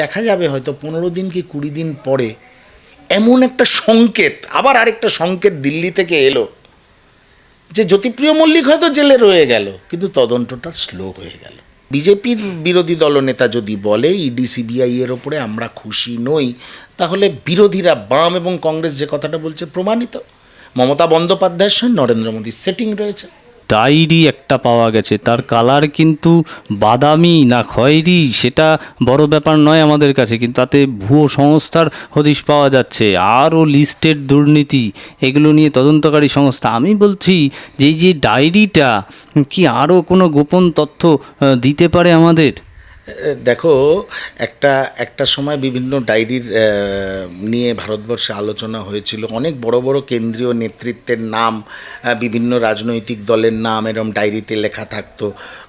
দেখা যাবে হয়তো পনেরো দিন কি কুড়ি দিন পরে এমন একটা সংকেত, আবার আরেকটা সংকেত দিল্লি থেকে এলো যে জ্যোতিপ্রিয় মল্লিক হয়তো জেলে রয়ে গেল, কিন্তু তদন্তটা স্লো হয়ে গেল। বিজেপির বিরোধী দলনেতা যদি বলে, ইডি, সিবিআই এর ওপরে আমরা খুশি নই, তাহলে বিরোধীরা বাম এবং কংগ্রেস যে কথাটা বলছে প্রমাণিত। মমতা বন্দ্যোপাধ্যায়ের সঙ্গে নরেন্দ্র মোদীর সেটিং রয়েছে। ডায়েরি একটা পাওয়া গেছে। তার কালার কিন্তু বাদামি না খয়েরি, সেটা বড় ব্যাপার নয় আমাদের কাছে, কিন্তু তাতে ভুয়ো সংস্থার হদিশ পাওয়া যাচ্ছে। আরও লিস্টেড দুর্নীতি, এগুলো নিয়ে তদন্তকারী সংস্থা। আমি বলছি, যে যে ডায়েরিটা কি আরও কোনো গোপন তথ্য দিতে পারে আমাদের? দেখো, একটা একটা সময় বিভিন্ন ডায়েরির নিয়ে ভারতবর্ষে আলোচনা হয়েছিল। অনেক বড় বড় কেন্দ্রীয় নেতৃত্বের নাম বিভিন্ন রাজনৈতিক দলের নাম এরম ডায়েরিতে লেখা থাকতো।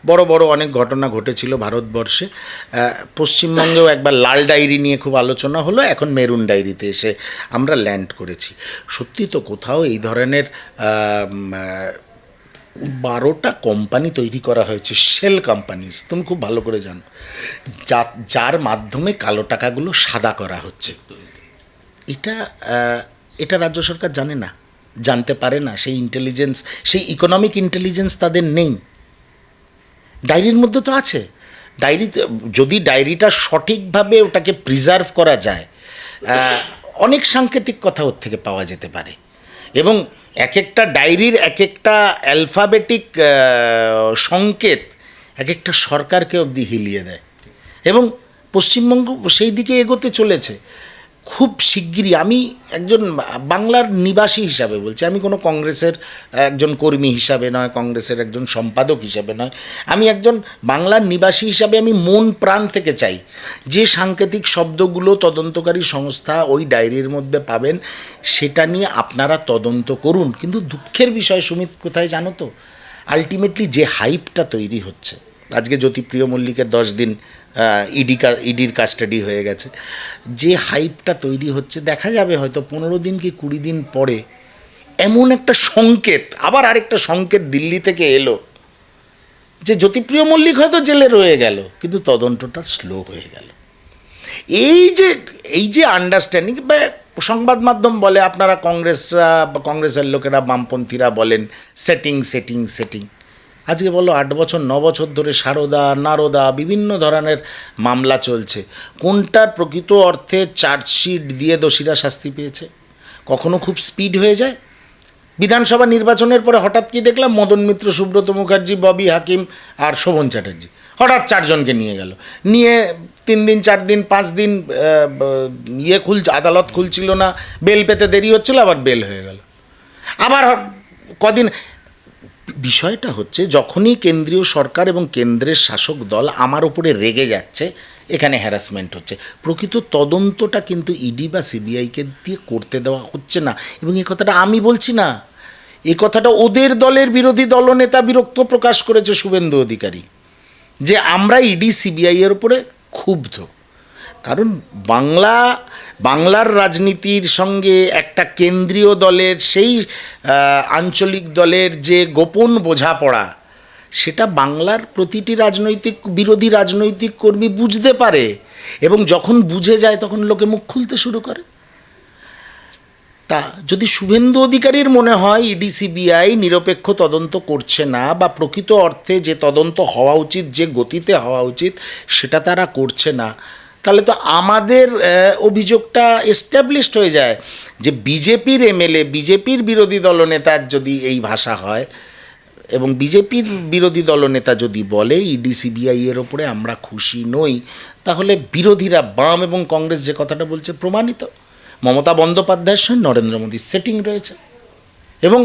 বড় বড় অনেক ঘটনা ঘটেছিল ভারতবর্ষে। পশ্চিমবঙ্গেও একবার লাল ডায়েরি নিয়ে খুব আলোচনা হলো, এখন মেরুন ডায়েরিতে এসে আমরা ল্যান্ড করেছি। সত্যি তো কোথাও এই ধরনের বারোটা কোম্পানি তৈরি করা হয়েছে সেল কোম্পানিজ তুমি খুব ভালো করে জানো। যা, যার মাধ্যমে কালো টাকাগুলো সাদা করা হচ্ছে। এটা এটা রাজ্য সরকার জানে না, জানতে পারে না। সেই ইন্টেলিজেন্স সেই ইকোনমিক ইন্টেলিজেন্স তাদের নেই। ডায়েরির মধ্যে তো আছে। ডায়েরিতে যদি ডায়েরিটা সঠিকভাবে ওটাকে প্রিজার্ভ করা যায় অনেক সাংকেতিক কথা ওর থেকে পাওয়া যেতে পারে। এবং এক একটা ডায়েরির এক একটা অ্যালফাবেটিক সংকেত এক একটা সরকারকে অবধি হিলিয়ে দেয়। এবং পশ্চিমবঙ্গ সেই দিকে এগোতে চলেছে। খুব শিগগিরই, আমি একজন বাংলার নিবাসী হিসাবে বলছি, আমি কোনো কংগ্রেসের একজন কর্মী হিসাবে নয়, কংগ্রেসের একজন সম্পাদক হিসাবে নয়, আমি একজন বাংলার নিবাসী হিসাবে আমি মন প্রাণ থেকে চাই, যে সাংকেতিক শব্দগুলো তদন্তকারী সংস্থা ওই ডায়েরির মধ্যে পাবেন, সেটা নিয়ে আপনারা তদন্ত করুন, কিন্তু দুঃখের বিষয় সুমিত, কোথায় জানো তো? আলটিমেটলি যে হাইপটা তৈরি হচ্ছে, আজকে জ্যোতিপ্রিয় মল্লিকের দশ দিন ইডি ইডির কাস্টাডি হয়ে গেছে। যে হাইপটা তৈরি হচ্ছে, দেখা যাবে হয়তো পনেরো দিন কি কুড়ি দিন পরে এমন একটা সংকেত, আবার আরেকটা সংকেত দিল্লি থেকে এলো যে জ্যোতিপ্রিয় মল্লিক হয়তো জেলে রয়ে গেল, কিন্তু তদন্তটা স্লো হয়ে গেল। এই যে এই যে আন্ডারস্ট্যান্ডিং বা সংবাদ মাধ্যম বলে, আপনারা কংগ্রেসরা বা কংগ্রেসের লোকেরা, বামপন্থীরা বলেন সেটিং সেটিং সেটিং আজকে বলো আট বছর, ন বছর ধরে সারদা, নারদা বিভিন্ন ধরনের মামলা চলছে। কোনটার প্রকৃত অর্থে চার্জশিট দিয়ে দোষীরা শাস্তি পেয়েছে? কখনো খুব স্পিড হয়ে যায়? বিধানসভা নির্বাচনের পরে হঠাৎ কি দেখলাম মদন মিত্র, সুব্রত মুখার্জি, ববি হাকিম আর শোভন চ্যাটার্জি। হঠাৎ চারজনকে নিয়ে গেল। নিয়ে তিন দিন, চার দিন, পাঁচ দিন ইয়ে খুল, আদালত খুলছিল না, বেল পেতে দেরি হচ্ছিল, আবার বেল হয়ে গেল। আবার কদিন বিষয়টা হচ্ছে, যখনই কেন্দ্রীয় সরকার এবং কেন্দ্রের শাসক দল আমার উপরে রেগে যাচ্ছে, এখানে হ্যারাসমেন্ট হচ্ছে। প্রকৃত তদন্তটা কিন্তু ইডি বা সিবিআইকে দিয়ে করতে দেওয়া হচ্ছে না। এবং এই কথাটা আমি বলছি না। এই কথাটা ওদের দলের বিরোধী দলনেতা বিরক্ত প্রকাশ করেছে শুভেন্দু অধিকারী। যে আমরা ইডি সিবিআই এর উপরে ক্ষুব্ধ। কারণ বাংলা বাংলার রাজনীতির সঙ্গে একটা কেন্দ্রীয় দলের সেই আঞ্চলিক দলের যে গোপন বোঝাপড়া, সেটা বাংলার প্রতিটি রাজনৈতিক, বিরোধী রাজনৈতিক কর্মী বুঝতে পারে এবং যখন বুঝে যায় তখন লোকে মুখ খুলতে শুরু করে। তা যদি শুভেন্দু অধিকারীর মনে হয় ইডি, সিবিআই নিরপেক্ষ তদন্ত করছে না বা প্রকৃত অর্থে যে তদন্ত হওয়া উচিত, যে গতিতে হওয়া উচিত, সেটা তারা করছে না তাহলে তো আমাদের অভিযোগটা এস্টাবলিশড হয়ে যায় যে বিজেপির এমএলএ, বিজেপির বিরোধী দলনেতার যদি এই ভাষা হয় এবং বিজেপির বিরোধী দলনেতা যদি বলে, ইডি, সিবিআই এর ওপরে আমরা খুশি নই, তাহলে বিরোধীরা বাম এবং কংগ্রেস যে কথাটা বলছে প্রমাণিত। মমতা বন্দ্যোপাধ্যায়ের সঙ্গে নরেন্দ্র মোদীর সেটিং রয়েছে। এবং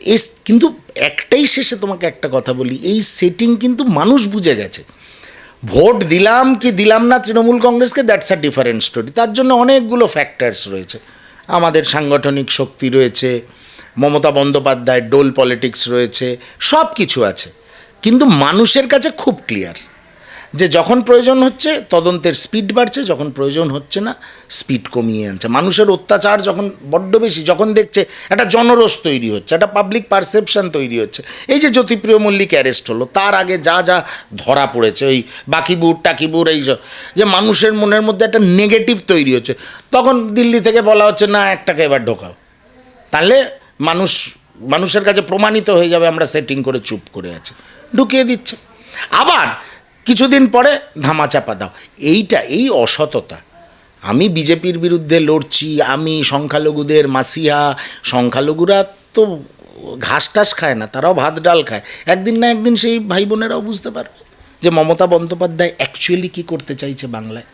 এই কিন্তু একটাই শেষে তোমাকে একটা কথা বলি, এই সেটিং কিন্তু মানুষ বুঝে গেছে। ভোট দিলাম কি দিলাম না তৃণমূল কংগ্রেসকে দ্যাটস আ ডিফারেন্ট স্টোরি তার জন্য অনেকগুলো ফ্যাক্টরস রয়েছে। আমাদের সাংগঠনিক শক্তি রয়েছে, মমতা বন্দ্যোপাধ্যায়ের ডোল পলিটিক্স রয়েছে সব কিছু আছে। কিন্তু মানুষের কাছে খুব ক্লিয়ার যে যখন প্রয়োজন হচ্ছে, তদন্তের স্পিড বাড়ছে, যখন প্রয়োজন হচ্ছে না স্পিড কমিয়ে আনছে। মানুষের অত্যাচার যখন বড্ড বেশি, যখন দেখছে একটা জনরোষ তৈরি হচ্ছে, একটা পাবলিক পারসেপশন তৈরি হচ্ছে। এই যে জ্যোতিপ্রিয় মল্লিক অ্যারেস্ট হলো, তার আগে যা যা ধরা পড়েছে, ওই বাকিবুর, টাকিবুর, এই যে মানুষের মনের মধ্যে একটা নেগেটিভ তৈরি হচ্ছে। তখন দিল্লি থেকে বলা হচ্ছে, না, একটাকে এবার ঢোকাও। তাহলে মানুষ, মানুষের কাছে প্রমাণিত হয়ে যাবে, আমরা সেটিং করে চুপ করে আছি। ঢুকিয়ে দিচ্ছে। আবার কিছুদিন পরে ধামাচাপা দাও। এইটা, এই অসততা। আমি বিজেপির বিরুদ্ধে লড়ছি, আমি সংখ্যালঘুদের মাসিয়া সংখ্যালঘুরা তো ঘাস টাস খায় না, তারাও ভাত ডাল খায়। একদিন না একদিন সেই ভাই বোনেরাও বুঝতে পারবে যে মমতা বন্দ্যোপাধ্যায় অ্যাকচুয়ালি কী করতে চাইছে বাংলায়।